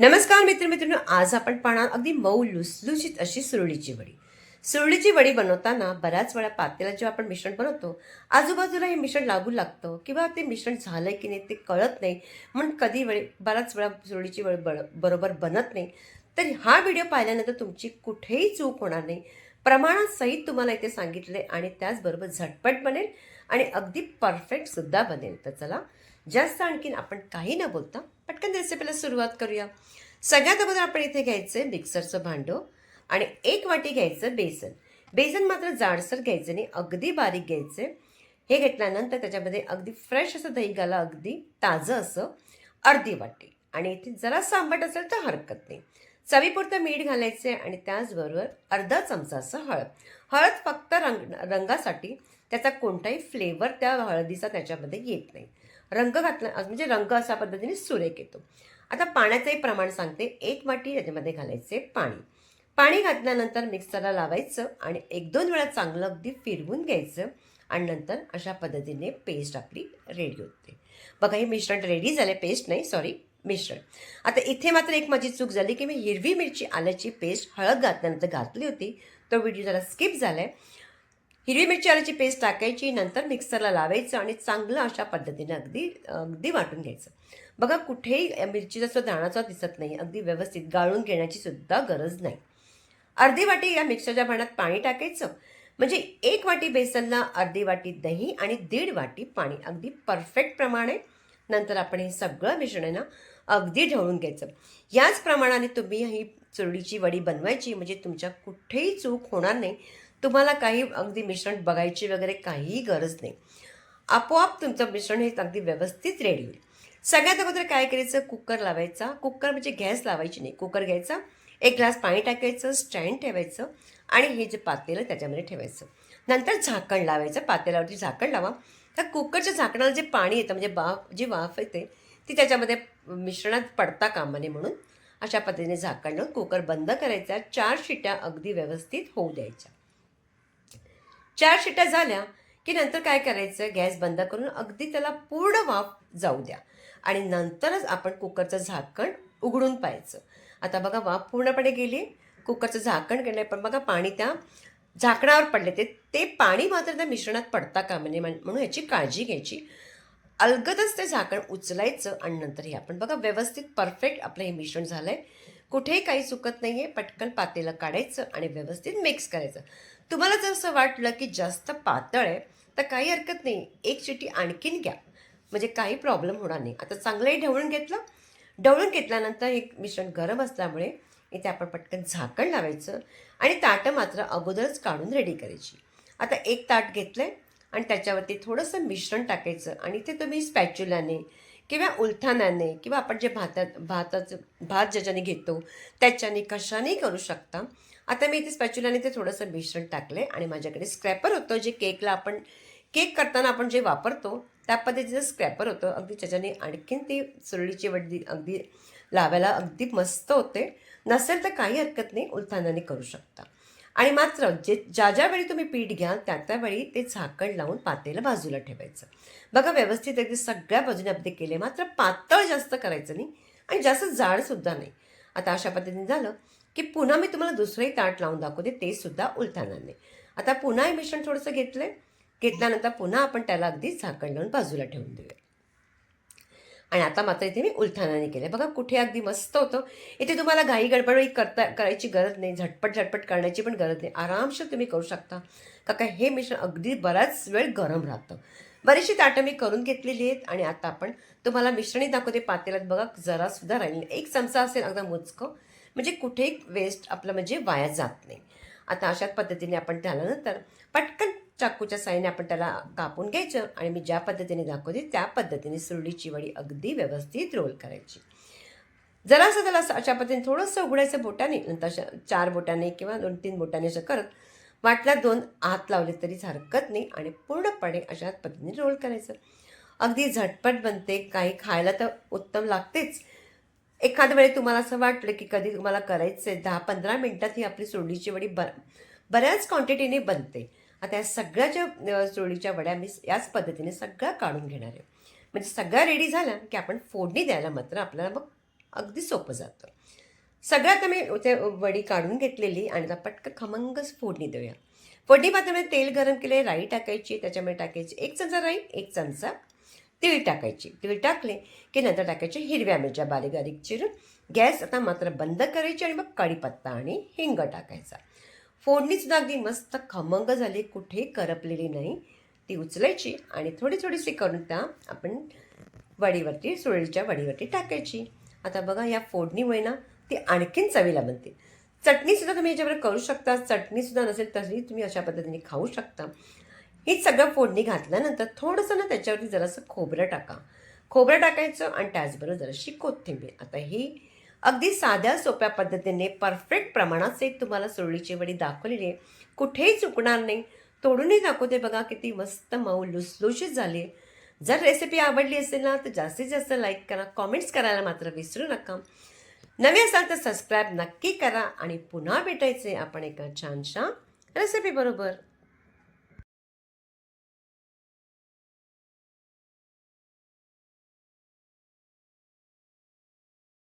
नमस्कार मित्रमित्रांनो आज आपण पाहणार अगदी मऊ लुसलुशीत अशी सुरळीची वडी. सुरळीची वडी बनवताना बऱ्याच वेळा पातेला जेव्हा आपण मिश्रण बनवतो आजूबाजूला हे मिश्रण लागू लागतं किंवा ते मिश्रण झालं की नाही ते कळत नाही. म्हणून कधी वेळी बऱ्याच वेळा सुरळीची वडी ब बरोबर बनत नाही. तर हा व्हिडिओ पाहिल्यानंतर तुमची कुठेही चूक होणार नाही. प्रमाणासहित तुम्हाला इथे सांगितले आणि त्याचबरोबर झटपट बनेल आणि अगदी परफेक्टसुद्धा बनेल. तर चला जास्त आणखीन आपण काही न बोलता पटकन रेसिपीला सुरुवात करूया. सगळ्यात अगोदर आपण इथे घ्यायचं मिक्सरचं भांडं आणि एक वाटी घ्यायचं बेसन. बेसन मात्र जाडसर घ्यायचं नाही अगदी बारीक घ्यायचे. हे घेतल्यानंतर त्याच्यामध्ये अगदी फ्रेश असं दही घाला अगदी ताजं असं अर्धी वाटी. आणि इथे जरा आंबट असेल तर हरकत नाही. चवीपुरतं मीठ घालायचे आणि त्याचबरोबर अर्धा चमचा असं हळद. हळद फक्त रंग रंगासाठी त्याचा कोणताही फ्लेवर त्या हळदीचा त्याच्यामध्ये येत नाही. रंग घातला म्हणजे रंग अशा पद्धतीने सुरेख येतो. आता पाण्याचंही प्रमाण सांगते. एक वाटी याच्यामध्ये घालायचे पाणी. पाणी घातल्यानंतर मिक्सरला लावायचं आणि एक दोन वेळा चांगलं अगदी फिरवून घ्यायचं आणि नंतर अशा पद्धतीने पेस्ट आपली रेडी होते. बघा हे मिश्रण रेडी झाले पेस्ट नाही सॉरी मिश्रण. आता इथे मात्र एक माझी चूक झाली की मी हिरवी मिरची आल्याची पेस्ट हळद घातल्यानंतर घातली होती. तो व्हिडिओ जरा स्किप झाला आहे हिरवी मिरची आल्याची पेस्ट टाकायची नंतर मिक्सरला लावायचं आणि चांगलं अशा पद्धतीने अगदी अगदी वाटून घ्यायचं. बघा कुठेही मिरचीचा सुद्धा दाणाचा दिसत नाही अगदी व्यवस्थित गाळून घेण्याची सुद्धा गरज नाही. अर्धी वाटी या मिक्सरच्या भांड्यात पाणी टाकायचं. म्हणजे एक वाटी बेसनला अर्धी वाटी दही आणि दीड वाटी पाणी अगदी परफेक्ट प्रमाणे. नंतर आपण हे सगळं मिश्रण ना अगदी ढवळून घ्यायचं. याच प्रमाणाने तुम्ही ही चुरडीची वडी बनवायची म्हणजे तुमच्या कुठेही चूक होणार नाही. तुम्हाला काही अगदी मिश्रण बघायची वगैरे काहीही गरज नाही. आपोआप तुमचं मिश्रण हे अगदी व्यवस्थित रेडी होईल. सगळ्यात अगोदर काय करायचं? कुकर लावायचा. कुकर म्हणजे गॅस लावायची नाही. कुकर घ्यायचा. एक ग्लास पाणी टाकायचं. स्टँड ठेवायचं. आणि हे जे पातेलं त्याच्यामध्ये ठेवायचं. नंतर झाकण लावायचं. पातेल्यावरती झाकण लावा. तर कुकरच्या झाकणाला जे पाणी येतं म्हणजे वाफ जी वाफ येते ती त्याच्यामध्ये मिश्रणात पडता कामाने म्हणून अशा पद्धतीने झाकण लावून कुकर बंद करायचा. चार शिट्या अगदी व्यवस्थित होऊ द्यायच्या. चार शिट्या झाल्या की नंतर काय करायचं? गॅस बंद करून अगदी त्याला पूर्ण वाफ जाऊ द्या. आणि नंतरच आपण कुकरचं झाकण उघडून पाहायचं. आता बघा वाफ पूर्णपणे गेली. कुकरचं झाकण केलं पण बघा पाणी त्या झाकणावर पडले. ते ते पाणी मात्र त्या मिश्रणात पडता का? म्हणजे म्हण- म्हणून याची काळजी घ्यायची. अलगदच ते झाकण उचलायचं आणि नंतर हे आपण बघा व्यवस्थित परफेक्ट आपलं हे मिश्रण झालं आहे कुठेही काही चुकत नाही आहे पटकन पातेलं काढायचं आणि व्यवस्थित मिक्स करायचं. तुम्हाला जर असं वाटलं की जास्त पातळ आहे तर काही हरकत नाही. एक शिटी आणखीन घ्या. म्हणजे काही प्रॉब्लेम होणार नाही. आता चांगलंही ढवळून घेतलं. ढवळून घेतल्यानंतर हे मिश्रण गरम असल्यामुळे इथे आपण पटकन झाकण लावायचं आणि ताटं मात्र अगोदरच काढून रेडी करायची. आता एक ताट घेतलं आहे आणि त्याच्यावरती थोडंसं मिश्रण टाकायचं आणि ते तुम्ही स्पॅच्युलाने किंवा उलथानाने किंवा आपण जे भातात भाताचं भात ज्याच्याने घेतो त्याच्याने कशाने करू शकता. आता मी इथे स्पॅच्युलाने ते थोडंसं मिश्रण टाकले आणि माझ्याकडे स्क्रॅपर होतं जे केकला आपण केक करताना आपण जे वापरतो त्या पद्धतीचं स्क्रॅपर होतं. अगदी त्याच्याने आणखीन ती सुरळीची वडदी अगदी लावायला अगदी मस्त होते. नसेल तर काही हरकत नाही उलथानाने करू शकता. आणि मात्र जे ज्या ज्यावेळी तुम्ही पीठ घ्याल त्या त्यावेळी ते झाकण लावून पातेलं बाजूला ठेवायचं. बघा व्यवस्थित अगदी सगळ्या बाजूने अगदी केले. मात्र पातळ जास्त करायचं नाही आणि जास्त जाडसुद्धा नाही. आता अशा पद्धतीने झालं. की पुन्हा मी तुम्हाला दुसरंही ताट लावून दाखवते ते सुद्धा उलथानाने आता पुन्हा हे मिश्रण थोडंसं घेतलं घेतल्यानंतर पुन्हा आपण त्याला अगदी झाकण लावून बाजूला ठेवून देऊया. आणि आता मात्र इथे मी उलथानाने केलं बघा कुठे अगदी मस्त होतं. इथे तुम्हाला घाई गडबडही करता करायची गरज नाही. झटपट झटपट करण्याची पण गरज नाही. आरामशीर तुम्ही करू शकता. का काय हे मिश्रण अगदी बराच वेळ गरम राहतं. बरीचशी ताटं मी करून घेतलेली आहेत आणि आता आपण तुम्हाला मिश्रणी दाखवते पातेल्यात. बघा जरासुद्धा राहिली नाही. एक चमचा असेल अगदा मोजकं. म्हणजे कुठेही वेस्ट आपलं म्हणजे वाया जात नाही. आता अशाच पद्धतीने आपण त्यानंतर पटकन चाकूच्या साईने आपण त्याला कापून घ्यायचं आणि मी ज्या पद्धतीने दाखवते त्या पद्धतीने सुरडीची वडी अगदी व्यवस्थित रोल करायची. जरासं त्याला अशा पद्धतीने थोडंसं उघडायचं बोटाने नंतर अशा चार बोटाने किंवा दोन तीन बोटाने असं करत वाटला दोन हात लावले तरीच हरकत नाही आणि पूर्णपणे अशा पद्धतीने रोल करायचं. अगदी झटपट बनते काही खायला तर उत्तम लागतेच. एखाद्या वेळी तुम्हाला असं वाटलं की कधी तुम्हाला करायचं आहे दहा पंधरा मिनटात ही आपली सोडीची वडी ब बऱ्याच क्वांटिटीने बनते. आता या सगळ्या ज्या सोडीच्या वड्या मी याच पद्धतीने सगळ्या काढून घेणार आहे. म्हणजे सगळ्या रेडी झाल्या की आपण फोडणी द्यायला मात्र आपल्याला मग अगदी सोपं जातं. सगळ्यात मी ते वडी काढून घेतलेली आणि आता पटकन खमंगच फोडणी देऊया. फोडणी पात्रामध्ये तेल गरम केले राई टाकायची त्याच्यामध्ये टाकायची एक चमचा राई एक चमचा तीळ टाकायची. तीळ टाकले की नंतर टाकायचे हिरव्या मिरच्या बारीक बारीक चिरून. गॅस आता मात्र बंद करायची आणि मग कढीपत्ता आणि हिंग टाकायचा. फोडणीसुद्धा अगदी मस्त खमंग झाली कुठे करपलेली नाही. ती उचलायची आणि थोडी थोडीशी करून त्या आपण वडीवरती सुरळीच्या वडीवरती टाकायची. आता बघा या फोडणीमुळे ना ती आणखीन चवीला बनते. चटणीसुद्धा तुम्ही याच्यावर करू शकता. चटणीसुद्धा नसेल तरी तुम्ही अशा पद्धतीने खाऊ शकता. हे सगळं फोडणी घातल्यानंतर थोडंसं ना त्याच्यावरती जरासं खोबरं टाका. खोबरं टाकायचं आणि त्याचबरोबर जराशी कोथिंबीर. आता ही अगदी साध्या सोप्या पद्धतीने परफेक्ट प्रमाणात एक तुम्हाला सुरळीची वडी दाखवलेली आहे. कुठेही चुकणार नाही. तोडूनही दाखवते बघा किती मस्त मऊ लुसलुशीत झाली जर रेसिपी आवडली असेल ना तर जास्तीत जास्त लाईक करा. कॉमेंट्स करायला मात्र विसरू नका. नवे असाल तर सबस्क्राईब नक्की करा आणि पुन्हा भेटायचे आपण एका छानशा रेसिपी बरोबर.